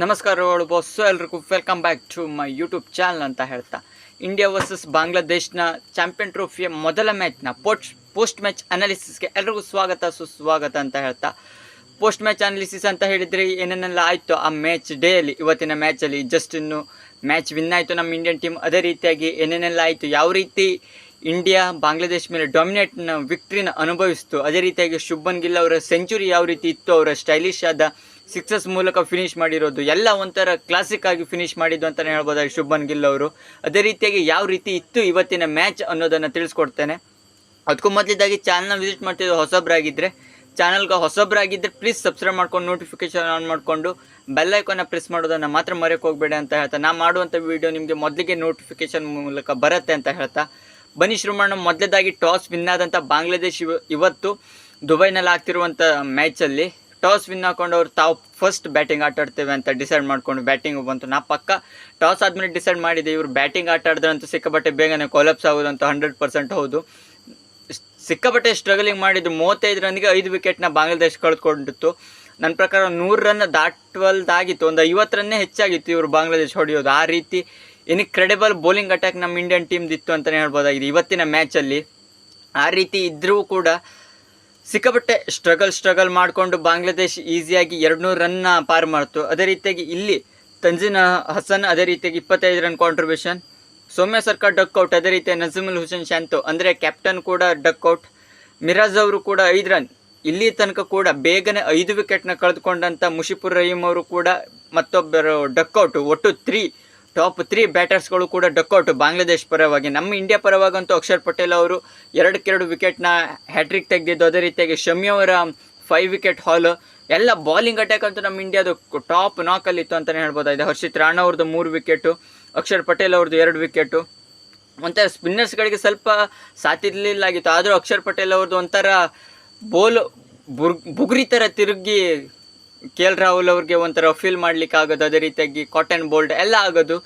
ನಮಸ್ಕಾರಗಳು ಬಾಸ್ ಎಲ್ರಿಗೂ welcome back to my YouTube channel ಅಂತ ಹೇಳ್ತಾ. ಇಂಡಿಯಾ ವರ್ಸಸ್ ಬಾಂಗ್ಲಾದೇಶ್ನ ಚಾಂಪಿಯನ್ ಟ್ರೋಫಿಯ ಮೊದಲ ಮ್ಯಾಚ್ನ ಪೋಸ್ಟ್ ಪೋಸ್ಟ್ ಮ್ಯಾಚ್ ಅನಾಲಿಸಿಸ್ಗೆ ಎಲ್ರಿಗೂ ಸ್ವಾಗತ, ಸುಸ್ವಾಗತ ಅಂತ ಹೇಳ್ತಾ. ಪೋಸ್ಟ್ ಮ್ಯಾಚ್ ಅನಾಲಿಸಿಸ್ ಅಂತ ಹೇಳಿದರೆ ಏನೇನೆಲ್ಲ ಆಯಿತು ಆ ಮ್ಯಾಚ್ ಡೇಯಲ್ಲಿ ಇವತ್ತಿನ ಮ್ಯಾಚಲ್ಲಿ ಜಸ್ಟ್ ಇನ್ನು ಮ್ಯಾಚ್ ವಿನ್ ಆಯಿತು ನಮ್ಮ ಇಂಡಿಯನ್ ಟೀಮ್ ಅದೇ ರೀತಿಯಾಗಿ ಏನೇನೆಲ್ಲ ಆಯಿತು, ಯಾವ ರೀತಿ ಇಂಡಿಯಾ ಬಾಂಗ್ಲಾದೇಶ್ ಮೇಲೆ ಡಾಮಿನೇಟ್ನ ವಿಕ್ಟ್ರಿನ ಅನುಭವಿಸ್ತು, ಅದೇ ರೀತಿಯಾಗಿ ಶುಭನ್ ಗಿಲ್ ಅವರ ಸೆಂಚುರಿ ಯಾವ ರೀತಿ ಇತ್ತು, ಅವರ ಸ್ಟೈಲಿಶ್ ಆದ ಸಿಕ್ಸಸ್ ಮೂಲಕ ಫಿನಿಶ್ ಮಾಡಿರೋದು. ಎಲ್ಲ ಒಂಥರ ಕ್ಲಾಸಿಕ್ ಆಗಿ ಫಿನಿಶ್ ಮಾಡಿದ್ದು ಅಂತಲೇ ಹೇಳ್ಬೋದಾಗಿ ಶುಭನ್ ಗಿಲ್ ಅವರು. ಅದೇ ರೀತಿಯಾಗಿ ಯಾವ ರೀತಿ ಇತ್ತು ಇವತ್ತಿನ ಮ್ಯಾಚ್ ಅನ್ನೋದನ್ನು ತಿಳಿಸ್ಕೊಡ್ತೇನೆ. ಅದಕ್ಕೂ ಮೊದಲಿದ್ದಾಗಿ ಚಾನಲ್ನ ವಿಸಿಟ್ ಮಾಡ್ತಿದ್ದು ಹೊಸಬ್ರಾಗಿದ್ದರೆ ಚಾನಲ್ಗೆ ಹೊಸಬ್ರಾಗಿದ್ದರೆ ಪ್ಲೀಸ್ ಸಬ್ಸ್ಕ್ರೈಬ್ ಮಾಡ್ಕೊಂಡು ನೋಟಿಫಿಕೇಶನ್ ಆನ್ ಮಾಡಿಕೊಂಡು ಬೆಲ್ ಐಕಾನ್ನ ಪ್ರೆಸ್ ಮಾಡೋದನ್ನು ಮಾತ್ರ ಮರೆಯೋಕೆ ಹೋಗಬೇಡಿ ಅಂತ ಹೇಳ್ತಾ. ನಾ ಮಾಡುವಂಥ ವೀಡಿಯೋ ನಿಮಗೆ ಮೊದಲಿಗೆ ನೋಟಿಫಿಕೇಶನ್ ಮೂಲಕ ಬರುತ್ತೆ ಅಂತ ಹೇಳ್ತಾ. ಬನಿ ಶುರು ಮಾಡೋಣ ಮೊದಲೇದಾಗಿ ಟಾಸ್ ವಿನ್ ಆದಂಥ ಬಾಂಗ್ಲಾದೇಶ್ ಇವ ಇವತ್ತು ದುಬೈನಲ್ಲಿ ಆಗ್ತಿರುವಂಥ ಮ್ಯಾಚಲ್ಲಿ ಟಾಸ್ ವಿನ್ ಹಾಕೊಂಡು ಅವ್ರು ತಾವು ಫಸ್ಟ್ ಬ್ಯಾಟಿಂಗ್ ಆಟ ಆಡ್ತೇವೆ ಅಂತ ಡಿಸೈಡ್ ಮಾಡ್ಕೊಂಡು ಬ್ಯಾಟಿಂಗ್ ಬಂತು. ನಾ ಪಕ್ಕ ಟಾಸ್ ಆದಮೇಲೆ ಡಿಸೈಡ್ ಮಾಡಿದೆ, ಇವರು ಬ್ಯಾಟಿಂಗ್ ಆಟ ಆಡಿದ್ರಂತೂ ಸಿಕ್ಕಾಪಟ್ಟೆ ಬೇಗನೆ ಆಗೋದು ಅಂತ ಹಂಡ್ರೆಡ್ ಪರ್ಸೆಂಟ್ ಹೌದು. ಸಿಕ್ಕಾಪಟ್ಟೆ ಸ್ಟ್ರಗಲಿಂಗ್ ಮಾಡಿದ್ದು ಮೂವತ್ತೈದು ರನ್ಗೆ ಐದು ವಿಕೆಟ್ನ ಬಾಂಗ್ಲಾದೇಶ್ ಕಳೆದುಕೊಂಡಿತ್ತು. ನನ್ನ ಪ್ರಕಾರ ನೂರು ರನ್ ದಾಟವಲ್ದಾಗಿತ್ತು, ಒಂದು ಐವತ್ತು ರನ್ನೇ ಹೆಚ್ಚಾಗಿತ್ತು ಇವರು ಬಾಂಗ್ಲಾದೇಶ್ ಹೊಡೆಯೋದು. ಆ ರೀತಿ ಇನ್ಕ್ರೆಡಿಬಲ್ ಬೌಲಿಂಗ್ ಅಟ್ಯಾಕ್ ನಮ್ಮ ಇಂಡಿಯನ್ ಟೀಮ್ದಿತ್ತು ಅಂತಲೇ ಹೇಳ್ಬೋದಾಗಿದೆ ಇವತ್ತಿನ ಮ್ಯಾಚಲ್ಲಿ ಆ ರೀತಿ ಇದ್ದರೂ ಕೂಡ ಸಿಕ್ಕಾಪಟ್ಟೆ ಸ್ಟ್ರಗಲ್ ಸ್ಟ್ರಗಲ್ ಮಾಡಿಕೊಂಡು ಬಾಂಗ್ಲಾದೇಶ್ ಈಸಿಯಾಗಿ ಎರಡುನೂರು ರನ್ನ ಪಾರು ಮಾಡ್ತು. ಅದೇ ರೀತಿಯಾಗಿ ಇಲ್ಲಿ ತಂಜಿನ್ ಹಸನ್, ಅದೇ ರೀತಿಯಾಗಿ ಇಪ್ಪತ್ತೈದು ರನ್ ಕಾಂಟ್ರಿಬ್ಯೂಷನ್ ಸೌಮ್ಯ ಸರ್ಕಾರ್ ಡಕ್ಔಟ್ ಅದೇ ರೀತಿ ನಜೀಮುಲ್ ಹುಸೇನ್ ಶಾಂತು, ಅಂದರೆ ಕ್ಯಾಪ್ಟನ್ ಕೂಡ ಡಕ್ಔಟ್ ಮಿರಾಜ್ ಅವರು ಕೂಡ ಐದು ರನ್ ಇಲ್ಲಿ ತನಕ ಕೂಡ ಬೇಗನೆ ಐದು ವಿಕೆಟ್ನ ಕಳೆದುಕೊಂಡಂಥ ಮುಷಿಪುರ್ ರಹೀಮ್ ಅವರು ಕೂಡ ಮತ್ತೊಬ್ಬರು ಡಕ್ಔಟ್ ಒಟ್ಟು ತ್ರೀ ಟಾಪ್ ತ್ರೀ ಬ್ಯಾಟರ್ಸ್ಗಳು ಕೂಡ ಡಕ್ಔಟ್ ಬಾಂಗ್ಲಾದೇಶ್ ಪರವಾಗಿ. ನಮ್ಮ ಇಂಡಿಯಾ ಪರವಾಗಂತೂ ಅಕ್ಷರ್ ಪಟೇಲ್ ಅವರು ಎರಡಕ್ಕೆರಡು ವಿಕೆಟ್ನ ಹ್ಯಾಟ್ರಿಕ್ ತೆಗೆದಿದ್ದು. ಅದೇ ರೀತಿಯಾಗಿ ಶಮಿ ಅವರ ಫೈವ್ ವಿಕೆಟ್ ಹಾಲ್ ಎಲ್ಲ ಬಾಲಿಂಗ್ ಅಟ್ಯಾಕ್ ಅಂತೂ ನಮ್ಮ ಇಂಡಿಯಾದು ಟಾಪ್ ನಾಕಲ್ಲಿತ್ತು ಅಂತಲೇ ಹೇಳ್ಬೋದಾಗಿದೆ. ಹರ್ಷಿತ್ ರಾಣಾ ಅವ್ರದ್ದು ಮೂರು ವಿಕೆಟು ಅಕ್ಷರ್ ಪಟೇಲ್ ಅವ್ರದ್ದು ಎರಡು ವಿಕೆಟು ಒಂಥರ ಸ್ಪಿನ್ನರ್ಸ್ಗಳಿಗೆ ಸ್ವಲ್ಪ ಸಾತಿರ್ಲಿಲ್ಲಾಗಿತ್ತು ಆದರೂ ಅಕ್ಷರ್ ಪಟೇಲ್ ಅವ್ರದ್ದು ಒಂಥರ ಬೋಲ್ ಬುರ್, ಬುಗುರಿ ಥರ ತಿರುಗಿ ಕೆ ಎಲ್ ರಾಹುಲ್ ಅವ್ರಿಗೆ ಒಂಥರ ಫೀಲ್ ಮಾಡ್ಲಿಕ್ಕೆ ಆಗೋದು, ಅದೇ ರೀತಿಯಾಗಿ ಕಾಟನ್ ಬೋಲ್ಡ್ ಎಲ್ಲ ಆಗೋದು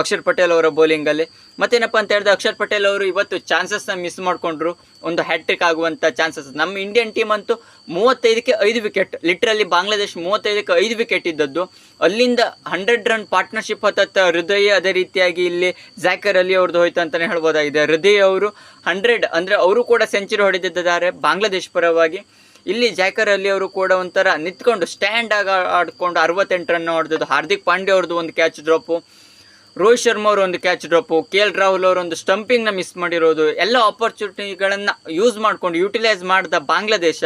ಅಕ್ಷರ್ ಪಟೇಲ್ ಅವರ ಬೌಲಿಂಗಲ್ಲಿ ಮತ್ತೇನಪ್ಪ ಅಂತ ಹೇಳಿದ್ರೆ ಅಕ್ಷರ್ ಪಟೇಲ್ ಅವರು ಇವತ್ತು ಚಾನ್ಸಸ್ನ ಮಿಸ್ ಮಾಡಿಕೊಂಡ್ರು. ಒಂದು ಹ್ಯಾಟ್ರಿಕ್ ಆಗುವಂಥ ಚಾನ್ಸಸ್ ನಮ್ಮ ಇಂಡಿಯನ್ ಟೀಮ್ ಅಂತೂ ಮೂವತ್ತೈದಕ್ಕೆ ಐದು ವಿಕೆಟ್ ಲಿಟ್ರಲ್ಲಿ ಬಾಂಗ್ಲಾದೇಶ್ ಮೂವತ್ತೈದಕ್ಕೆ ಐದು ವಿಕೆಟ್ ಇದ್ದದ್ದು. ಅಲ್ಲಿಂದ ಹಂಡ್ರೆಡ್ ರನ್ ಪಾರ್ಟ್ನರ್ಶಿಪ್ ಹತ್ತತ್ತ ಹೃದಯ, ಅದೇ ರೀತಿಯಾಗಿ ಇಲ್ಲಿ ಜಾಕರ್ ಅಲಿ ಅವ್ರದ್ದು ಹೋಯ್ತು ಅಂತಲೇ ಹೇಳ್ಬೋದಾಗಿದೆ. ಹೃದಯ ಅವರು ಹಂಡ್ರೆಡ್ ಅಂದರೆ ಅವರು ಕೂಡ ಸೆಂಚುರಿ ಹೊಡೆದಿದ್ದಾರೆ ಬಾಂಗ್ಲಾದೇಶ್ ಪರವಾಗಿ. ಇಲ್ಲಿ ಜಾಕರ್ ಅಲ್ಲಿ ಅವರು ಕೂಡ ಒಂಥರ ನಿಂತ್ಕೊಂಡು ಸ್ಟ್ಯಾಂಡ್ ಆಗಿ ಆಡ್ಕೊಂಡು ಅರವತ್ತೆಂಟು ರನ್ ಹೊಡೆದದ್ದು. ಹಾರ್ದಿಕ್ ಪಾಂಡ್ಯ ಅವ್ರದ್ದು ಒಂದು ಕ್ಯಾಚ್ ಡ್ರಾಪು ರೋಹಿತ್ ಶರ್ಮಾ ಅವರು ಒಂದು catch drop K L Rahul ಅವರು ಒಂದು ಸ್ಟಂಪಿಂಗ್ನ ಮಿಸ್ ಮಾಡಿರೋದು. ಎಲ್ಲ ಆಪರ್ಚುನಿಟಿಗಳನ್ನು ಯೂಸ್ ಮಾಡ್ಕೊಂಡು ಯುಟಿಲೈಸ್ ಮಾಡಿದ ಬಾಂಗ್ಲಾದೇಶ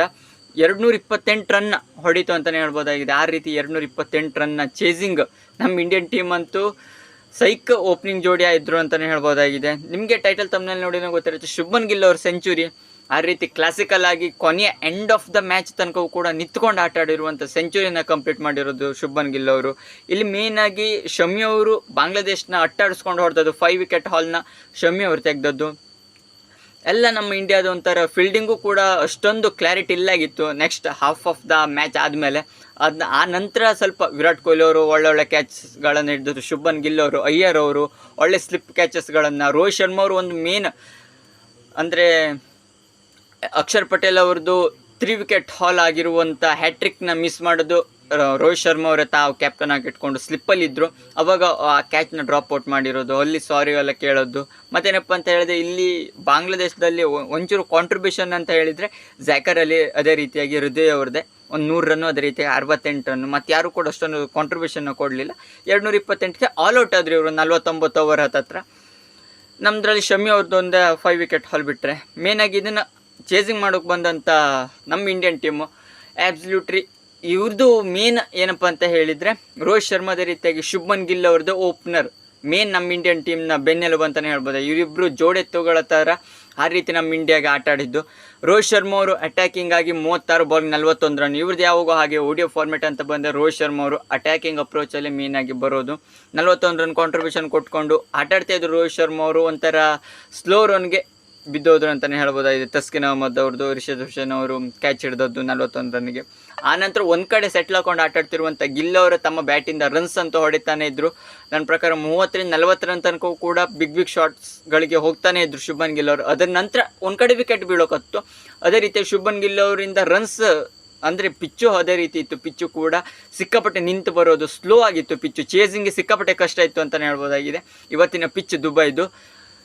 ಎರಡುನೂರ ಇಪ್ಪತ್ತೆಂಟು ರನ್ ಹೊಡಿತು ಅಂತಲೇ ಹೇಳ್ಬೋದಾಗಿದೆ. ಆ ರೀತಿ ಎರಡುನೂರ ಇಪ್ಪತ್ತೆಂಟು ರನ್ನ ಚೇಸಿಂಗ್ ನಮ್ಮ ಇಂಡಿಯನ್ ಟೀಮ್ ಅಂತೂ ಸೈಕ್ ಓಪನಿಂಗ್ ಜೋಡಿ ಇದ್ರು ಅಂತಲೇ ಹೇಳ್ಬೋದಾಗಿದೆ. ನಿಮಗೆ ಟೈಟಲ್ ತಮ್ಮನಲ್ಲಿ ನೋಡಿದ್ರೆ ಗೊತ್ತಿರುತ್ತೆ. ಶುಭನ್ ಗಿಲ್ ಅವ್ರ ಸೆಂಚುರಿ ಆ ರೀತಿ ಕ್ಲಾಸಿಕಲ್ ಆಗಿ ಕೊನೆಯ ಎಂಡ್ ಆಫ್ ದ ಮ್ಯಾಚ್ ತನಕವೂ ಕೂಡ ನಿಂತ್ಕೊಂಡು ಆಟ ಆಡಿರುವಂಥ ಸೆಂಚುರಿನ ಕಂಪ್ಲೀಟ್ ಮಾಡಿರೋದು ಶುಭನ್ ಗಿಲ್ ಅವರು. ಇಲ್ಲಿ ಮೇನ್ ಆಗಿ ಶಮಿ ಅವರು ಬಾಂಗ್ಲಾದೇಶನ ಅಟ್ಟಾಡಿಸ್ಕೊಂಡು ಹೊಡೆದದ್ದು ಫೈವ್ ವಿಕೆಟ್ ಹಾಲ್ನ ಶಮಿ ಅವರು ತೆಗೆದದ್ದು. ಎಲ್ಲ ನಮ್ಮ ಇಂಡಿಯಾದ ಒಂಥರ ಫೀಲ್ಡಿಂಗು ಕೂಡ ಅಷ್ಟೊಂದು clarity ಇಲ್ಲಾಗಿತ್ತು next half of the match ಆದಮೇಲೆ. ಅದನ್ನ ಆ ನಂತರ ಸ್ವಲ್ಪ ವಿರಾಟ್ ಕೊಹ್ಲಿ ಅವರು ಒಳ್ಳೊಳ್ಳೆ ಕ್ಯಾಚಸ್ಗಳನ್ನು ಹಿಡಿದ್ರು ಶುಭನ್ ಗಿಲ್ ಅವರು, ಅಯ್ಯರ್ ಅವರು, ಒಳ್ಳೆ ಸ್ಲಿಪ್ ಕ್ಯಾಚಸ್ಗಳನ್ನು ರೋಹಿತ್ ಶರ್ಮಾ ಅವರು ಒಂದು ಮೇನ್ ಅಂದರೆ ಅಕ್ಷರ್ ಪಟೇಲ್ ಅವ್ರದ್ದು ತ್ರೀ ವಿಕೆಟ್ ಹಾಲ್ ಆಗಿರುವಂಥ ಹ್ಯಾಟ್ರಿಕ್ನ ಮಿಸ್ ಮಾಡೋದು ರೋಹಿತ್ ಶರ್ಮಾ ಅವರೇ ತಾವು ಕ್ಯಾಪ್ಟನ್ ಆಗಿ ಇಟ್ಕೊಂಡು ಸ್ಲಿಪ್ಪಲ್ಲಿ ಇದ್ದರು ಅವಾಗ ಆ ಕ್ಯಾಚ್ನ ಡ್ರಾಪ್ ಔಟ್ ಮಾಡಿರೋದು, ಅಲ್ಲಿ ಸಾರಿ ಎಲ್ಲ ಕೇಳೋದು. ಮತ್ತೇನಪ್ಪ ಅಂತ ಹೇಳಿದ್ರೆ ಇಲ್ಲಿ ಬಾಂಗ್ಲಾದೇಶದಲ್ಲಿ ಒಂಚೂರು ಕಾಂಟ್ರಿಬ್ಯೂಷನ್ ಅಂತ ಹೇಳಿದರೆ ಜಾಕರ್ ಅಲಿ ಅದೇ ರೀತಿಯಾಗಿ ಹೃದಯ ಅವ್ರದ್ದೇ. ಒಂದು ನೂರು ರನ್ನು ಅದೇ ರೀತಿಯಾಗಿ ಅರವತ್ತೆಂಟು ರನ್ನು. ಮತ್ತು ಯಾರು ಕೂಡ ಅಷ್ಟೊಂದು ಕಾಂಟ್ರಿಬ್ಯೂಷನ್ನ ಕೊಡಲಿಲ್ಲ. ಎರಡುನೂರ ಇಪ್ಪತ್ತೆಂಟಕ್ಕೆ ಆಲ್ ಔಟ್ ಆದರೆ ಇವರು ನಲ್ವತ್ತೊಂಬತ್ತು ಓವರ್ ಹತ್ತತ್ರ. ನಮ್ಮದ್ರಲ್ಲಿ ಶಮಿ ಅವ್ರದ್ದು ಒಂದು ಫೈವ್ ವಿಕೆಟ್ ಹಾಲ್ ಬಿಟ್ಟರೆ ಮೇನಾಗಿ ಇದನ್ನು ಚೇಸಿಂಗ್ ಮಾಡೋಕೆ ಬಂದಂಥ ನಮ್ಮ ಇಂಡಿಯನ್ ಟೀಮು ಆ್ಯಬ್ಸಲ್ಯೂಟ್ರಿ ಇವ್ರದ್ದು ಮೇನ್ ಏನಪ್ಪ ಅಂತ ಹೇಳಿದರೆ ರೋಹಿತ್ ಶರ್ಮಾದ ರೀತಿಯಾಗಿ ಶುಭ್ಮನ್ ಗಿಲ್ ಅವ್ರದ್ದು ಓಪನರ್ ಮೇನ್ ನಮ್ಮ ಇಂಡಿಯನ್ ಟೀಮ್ನ ಬೆನ್ನೆಲುಬು ಅಂತಲೇ ಹೇಳ್ಬೋದು. ಇವರಿಬ್ಬರು ಜೋಡೆತ್ತುಗಳ ಥರ ಆ ರೀತಿ ನಮ್ಮ ಇಂಡಿಯಾಗೆ ಆಟ ಆಡಿದ್ದು. ರೋಹಿತ್ ಶರ್ಮಾ ಅವರು ಅಟ್ಯಾಕಿಂಗ್ ಆಗಿ ಮೂವತ್ತಾರು ಬಾಲ್ ನಲ್ವತ್ತೊಂದು ರನ್ ಇವ್ರದ್ದು ಯಾವಾಗೋ ಹಾಗೆ ಓಡಿಯೋ ಫಾರ್ಮೆಟ್ ಅಂತ ಬಂದರೆ ರೋಹಿತ್ ಶರ್ಮಾ ಅವರು ಅಟ್ಯಾಕಿಂಗ್ ಅಪ್ರೋಚಲ್ಲಿ ಮೇನ್ ಆಗಿ ಬರೋದು. ನಲ್ವತ್ತೊಂದು ರನ್ ಕಾಂಟ್ರಿಬ್ಯೂಷನ್ ಕೊಟ್ಕೊಂಡು ಆಟಾಡ್ತಾಯಿದ್ರು ರೋಹಿತ್ ಶರ್ಮಾ ಅವರು ಒಂಥರ ಸ್ಲೋ ರನ್ಗೆ ಬಿದ್ದೋದ್ರು ಅಂತಲೇ ಹೇಳ್ಬೋದಾಗಿದೆ. ತಸ್ಕಿನ್ ಅಹಮದ್ ಅವ್ರದ್ದು ರಿಷದ್ ಹುಷನ್ ಅವರು ಕ್ಯಾಚ್ ಹಿಡಿದದ್ದು ನಲ್ವತ್ತೊಂದು ರನ್ಗೆ ಆನಂತರ ಒಂದು ಕಡೆ ಸೆಟ್ಲ್ ಹಾಕೊಂಡು ಆಟಾಡ್ತಿರುವಂಥ ಗಿಲ್ ಅವರು ತಮ್ಮ ಬ್ಯಾಟಿಂದ ರನ್ಸ್ ಅಂತ ಹೊಡಿತಾನೆ ಇದ್ರು. ನನ್ನ ಪ್ರಕಾರ ಮೂವತ್ತರಿಂದ ನಲ್ವತ್ತು ರನ್ ತನಕ ಕೂಡ ಬಿಗ್ ಬಿಗ್ ಶಾಟ್ಸ್ಗಳಿಗೆ ಹೋಗ್ತಾನೆ ಇದ್ರು ಶುಭನ್ ಗಿಲ್ ಅವರು. ಅದರ ನಂತರ ಒಂದು ಕಡೆ ವಿಕೆಟ್ ಬೀಳೋಕತ್ತು. ಅದೇ ರೀತಿ ಶುಭನ್ ಗಿಲ್ ಅವರಿಂದ ರನ್ಸ್ ಅಂದರೆ ಪಿಚ್ಚು ಅದೇ ರೀತಿ ಇತ್ತು. ಪಿಚ್ಚು ಕೂಡ ಸಿಕ್ಕಾಪಟ್ಟೆ ನಿಂತು ಬರೋದು ಸ್ಲೋ ಆಗಿತ್ತು ಪಿಚ್ಚು ಚೇಸಿಂಗ್ಗೆ ಸಿಕ್ಕಾಪಟ್ಟೆ ಕಷ್ಟ ಇತ್ತು ಅಂತಲೇ ಹೇಳ್ಬೋದಾಗಿದೆ. ಇವತ್ತಿನ ಪಿಚ್ ದುಬೈದು.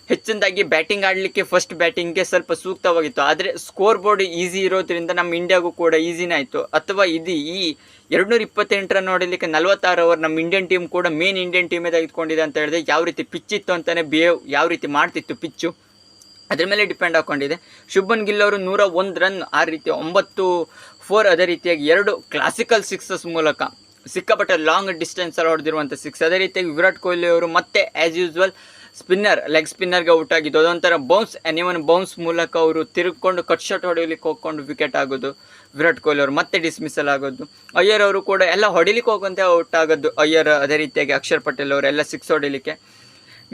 ಹೆಚ್ಚಿನದಾಗಿ ಬ್ಯಾಟಿಂಗ್ ಆಡಲಿಕ್ಕೆ ಫಸ್ಟ್ ಬ್ಯಾಟಿಂಗ್ಗೆ ಸ್ವಲ್ಪ ಸೂಕ್ತವಾಗಿತ್ತು. ಆದರೆ ಸ್ಕೋರ್ ಬೋರ್ಡ್ ಈಸಿ ಇರೋದ್ರಿಂದ ನಮ್ಮ ಇಂಡಿಯಾಗೂ ಕೂಡ ಈಸಿನೇ ಆಯಿತು. ಅಥವಾ ಇದು ಈ ಎರಡುನೂರ ಇಪ್ಪತ್ತೆಂಟರ ನೋಡಲಿಕ್ಕೆ ನಲವತ್ತಾರು ಓವರ್ ನಮ್ಮ ಇಂಡಿಯನ್ ಟೀಮ್ ಕೂಡ ಮೇನ್ ಇಂಡಿಯನ್ ಟೀಮೇ ತೆಗೆದುಕೊಂಡಿದೆ ಅಂತ ಹೇಳಿದ್ರೆ ಯಾವ ರೀತಿ ಪಿಚ್ ಇತ್ತು ಅಂತಲೇ ಬಿಹೇವ್ ಯಾವ ರೀತಿ ಮಾಡ್ತಿತ್ತು ಪಿಚ್ಚು ಅದ್ರ ಮೇಲೆ ಡಿಪೆಂಡ್ ಹಾಕೊಂಡಿದೆ. ಶುಭನ್ ಗಿಲ್ ಅವರು ನೂರ ಒಂದು ರನ್, ಆ ರೀತಿ ಒಂಬತ್ತು ಫೋರ್ ಅದೇ ರೀತಿಯಾಗಿ ಎರಡು ಕ್ಲಾಸಿಕಲ್ ಸಿಕ್ಸಸ್ ಮೂಲಕ ಸಿಕ್ಕಾಪಟ್ಟೆ ಲಾಂಗ್ ಡಿಸ್ಟೆನ್ಸಲ್ಲಿ ಹೊಡೆದಿರುವಂಥ ಸಿಕ್ಸ್ ಅದೇ ರೀತಿಯಾಗಿ ವಿರಾಟ್ ಕೊಹ್ಲಿ ಅವರು ಮತ್ತೆ ಆ್ಯಸ್ ಯೂಸ್ವಲ್ ಸ್ಪಿನ್ನರ್ ಲೆಗ್ ಸ್ಪಿನ್ನರ್ಗೆ ಔಟ್ ಆಗಿದ್ದು ಅದೊಂಥರ ಬೌನ್ಸ್ ಎನಿವನ್ ಬೌನ್ಸ್ ಮೂಲಕ ಅವರು ತಿರುಗಿಕೊಂಡು ಕಟ್ ಶಾಟ್ ಹೊಡೆಯಲಿಕ್ಕೆ ಹೋಗ್ಕೊಂಡು ವಿಕೆಟ್ ಆಗೋದು, ವಿರಾಟ್ ಕೊಹ್ಲಿ ಅವರು ಮತ್ತೆ ಡಿಸ್ಮಿಸಲ್ ಆಗೋದು. ಅಯ್ಯರ್ ಅವರು ಕೂಡ ಎಲ್ಲ ಹೊಡಿಲಿಕ್ಕೆ ಹೋಗುವಂತೆ ಔಟ್ ಆಗೋದು ಅಯ್ಯರ್ ಅದೇ ರೀತಿಯಾಗಿ ಅಕ್ಷರ್ ಪಟೇಲ್ ಅವರು ಎಲ್ಲ ಸಿಕ್ಸ್ ಹೊಡಿಲಿಕ್ಕೆ.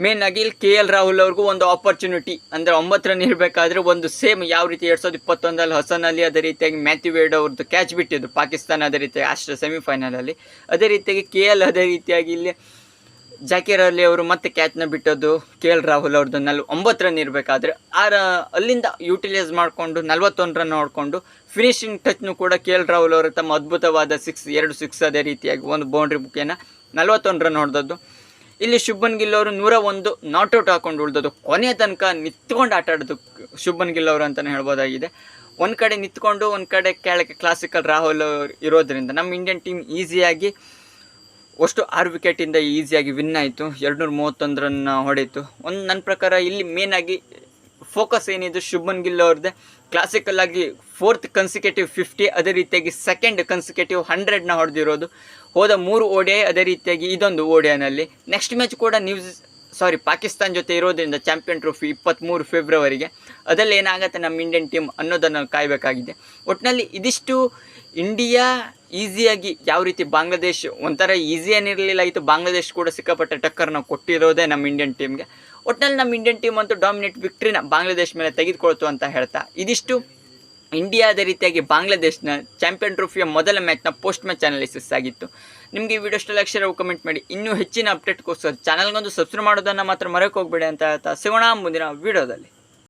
ಮೇನ್ ಆಗಿ ಇಲ್ಲಿ ಕೆ ಎಲ್ ರಾಹುಲ್ ಅವ್ರಿಗೂ ಒಂದು ಆಪರ್ಚುನಿಟಿ ಅಂದರೆ ಒಂಬತ್ತು ರನ್ ಇರಬೇಕಾದ್ರೆ ಒಂದು ಸೇಮ್ ಯಾವ ರೀತಿ ಎರಡು ಸಾವಿರದ ಇಪ್ಪತ್ತೊಂದಲ್ಲಿ ಹಸನ್ ಅಲಿ ಅದೇ ರೀತಿಯಾಗಿ ಮ್ಯಾಥ್ಯೂ ವೇಡ್ ಅವ್ರದ್ದು ಕ್ಯಾಚ್ ಬಿಟ್ಟಿದ್ದು. ಪಾಕಿಸ್ತಾನ ಅದೇ ರೀತಿಯಾಗಿ ಅಷ್ಟು ಸೆಮಿಫೈನಲಲ್ಲಿ ಅದೇ ರೀತಿಯಾಗಿ ಕೆ ಎಲ್ ಅದೇ ರೀತಿಯಾಗಿ ಇಲ್ಲಿ ಜಾಕೀರ್ ಅಲಿ ಅವರು ಮತ್ತೆ ಕ್ಯಾಚ್ನ ಬಿಟ್ಟದ್ದು ಕೆ ಎಲ್ ರಾಹುಲ್ ಅವ್ರದ್ದು ನಲ್ ಒಂಬತ್ತು ರನ್ ಇರಬೇಕಾದ್ರೆ ಆ ಅಲ್ಲಿಂದ ಯೂಟಿಲೈಸ್ ಮಾಡಿಕೊಂಡು ನಲ್ವತ್ತೊಂದು ರನ್ ನೋಡಿಕೊಂಡು ಫಿನಿಶಿಂಗ್ ಟಚ್ನು ಕೂಡ ಕೆ ಎಲ್ ರಾಹುಲ್ ಅವರು ತಮ್ಮ ಅದ್ಭುತವಾದ ಸಿಕ್ಸ್ ಎರಡು ಸಿಕ್ಸ್ ಅದೇ ರೀತಿಯಾಗಿ ಒಂದು ಬೌಂಡ್ರಿ ಬುಕ್ಕೇನ ನಲ್ವತ್ತೊಂದು ರನ್ ಹೊಡೆದದ್ದು. ಇಲ್ಲಿ ಶುಭನ್ ಗಿಲ್ ಅವರು ನೂರ ಒಂದು ನಾಟ್ಔಟ್ ಹಾಕೊಂಡು ಉಳಿದದ್ದು. ಕೊನೆಯ ತನಕ ನಿಂತ್ಕೊಂಡು ಆಟ ಆಡೋದು ಶುಭನ್ ಗಿಲ್ ಅವರು ಅಂತಲೇ ಹೇಳ್ಬೋದಾಗಿದೆ. ಒಂದು ಕಡೆ ನಿಂತ್ಕೊಂಡು ಒಂದು ಕಡೆ ಕೆಳಗೆ ಕ್ಲಾಸಿಕಲ್ ರಾಹುಲ್ ಅವರು ಇರೋದ್ರಿಂದ ನಮ್ಮ ಇಂಡಿಯನ್ ಟೀಮ್ ಈಸಿಯಾಗಿ ಅಷ್ಟು ಆರು ವಿಕೆಟಿಂದ ಈಸಿಯಾಗಿ ವಿನ್ ಆಯಿತು. ಎರಡುನೂರ ಮೂವತ್ತೊಂದು ರನ್ ಹೊಡೆಯಿತು. ಒಂದು ನನ್ನ ಪ್ರಕಾರ ಇಲ್ಲಿ ಮೇನಾಗಿ ಫೋಕಸ್ ಏನಿದೆ ಶುಭನ್ ಗಿಲ್ ಅವ್ರದ್ದೇ ಕ್ಲಾಸಿಕಲ್ ಆಗಿ ಫೋರ್ತ್ ಕನ್ಸಿಕ್ಯೂಟಿವ್ ಫಿಫ್ಟಿ ಅದೇ ರೀತಿಯಾಗಿ ಸೆಕೆಂಡ್ ಕನ್ಸಿಕ್ಯೂಟಿವ್ ಹಂಡ್ರೆಡ್ನ ಹೊಡೆದಿರೋದು. ಹೋದ ಮೂರು ಓಡಿಯ ಅದೇ ರೀತಿಯಾಗಿ ಇದೊಂದು ಓಡಿಯಾನಲ್ಲಿ. ನೆಕ್ಸ್ಟ್ ಮ್ಯಾಚ್ ಕೂಡ ನ್ಯೂಸ್ ಸಾರಿ ಪಾಕಿಸ್ತಾನ ಜೊತೆ ಇರೋದ್ರಿಂದ ಚಾಂಪಿಯನ್ ಟ್ರೋಫಿ ಇಪ್ಪತ್ತ್ಮೂರು ಫೆಬ್ರವರಿಗೆ ಅದರಲ್ಲಿ ಏನಾಗುತ್ತೆ ನಮ್ಮ ಇಂಡಿಯನ್ ಟೀಮ್ ಅನ್ನೋದನ್ನು ಕಾಯಬೇಕಾಗಿದೆ. ಒಟ್ಟಿನಲ್ಲಿ ಇದಿಷ್ಟು ಇಂಡಿಯಾ ಈಸಿಯಾಗಿ ಯಾವ ರೀತಿ ಬಾಂಗ್ಲಾದೇಶ್ ಒಂಥರ ಈಸಿ ಏನಿರಲಿಲ್ಲ ಇತ್ತು ಬಾಂಗ್ಲಾದೇಶ್ ಕೂಡ ಸಿಕ್ಕಾಪಟ್ಟೆ ಟಕ್ಕರ್ನ ಕೊಟ್ಟಿರೋದೇ ನಮ್ಮ ಇಂಡಿಯನ್ ಟೀಮ್ಗೆ ಒಟ್ಟಿನಲ್ಲಿ ನಮ್ಮ ಇಂಡಿಯನ್ ಟೀಮ್ ಅಂತೂ ಡಾಮಿನೇಟ್ ವಿಕ್ಟ್ರಿನ ಬಾಂಗ್ಲಾದೇಶ್ ಮೇಲೆ ತೆಗೆದುಕೊಳ್ತು ಅಂತ ಹೇಳ್ತಾ. ಇದಿಷ್ಟು ಇಂಡಿಯಾದ ರೀತಿಯಾಗಿ ಬಾಂಗ್ಲಾದೇಶ್ನ ಚಾಂಪಿಯನ್ ಟ್ರೋಫಿಯ ಮೊದಲ ಮ್ಯಾಚ್ನ ಪೋಸ್ಟ್ ಮ್ಯಾಚ್ ಅನಾಲಿಸಿಸ್ ಆಗಿತ್ತು. ನಿಮಗೆ ಈ ವಿಡಿಯೋ ಇಷ್ಟ ಅಕ್ಷರ ಕಮೆಂಟ್ ಮಾಡಿ. ಇನ್ನೂ ಹೆಚ್ಚಿನ ಅಪ್ಡೇಟ್ಗೋಸ್ಕರ ಚಾನಲ್ಗೊಂದು ಸಬ್ಸ್ಕ್ರೈಬ್ ಮಾಡೋದನ್ನು ಮಾತ್ರ ಮರೆಯೋಕೆ ಹೋಗ್ಬೇಡಿ ಅಂತ ಹೇಳ್ತಾ ಸಿಗೋಣ ಮುಂದಿನ ವಿಡಿಯೋದಲ್ಲಿ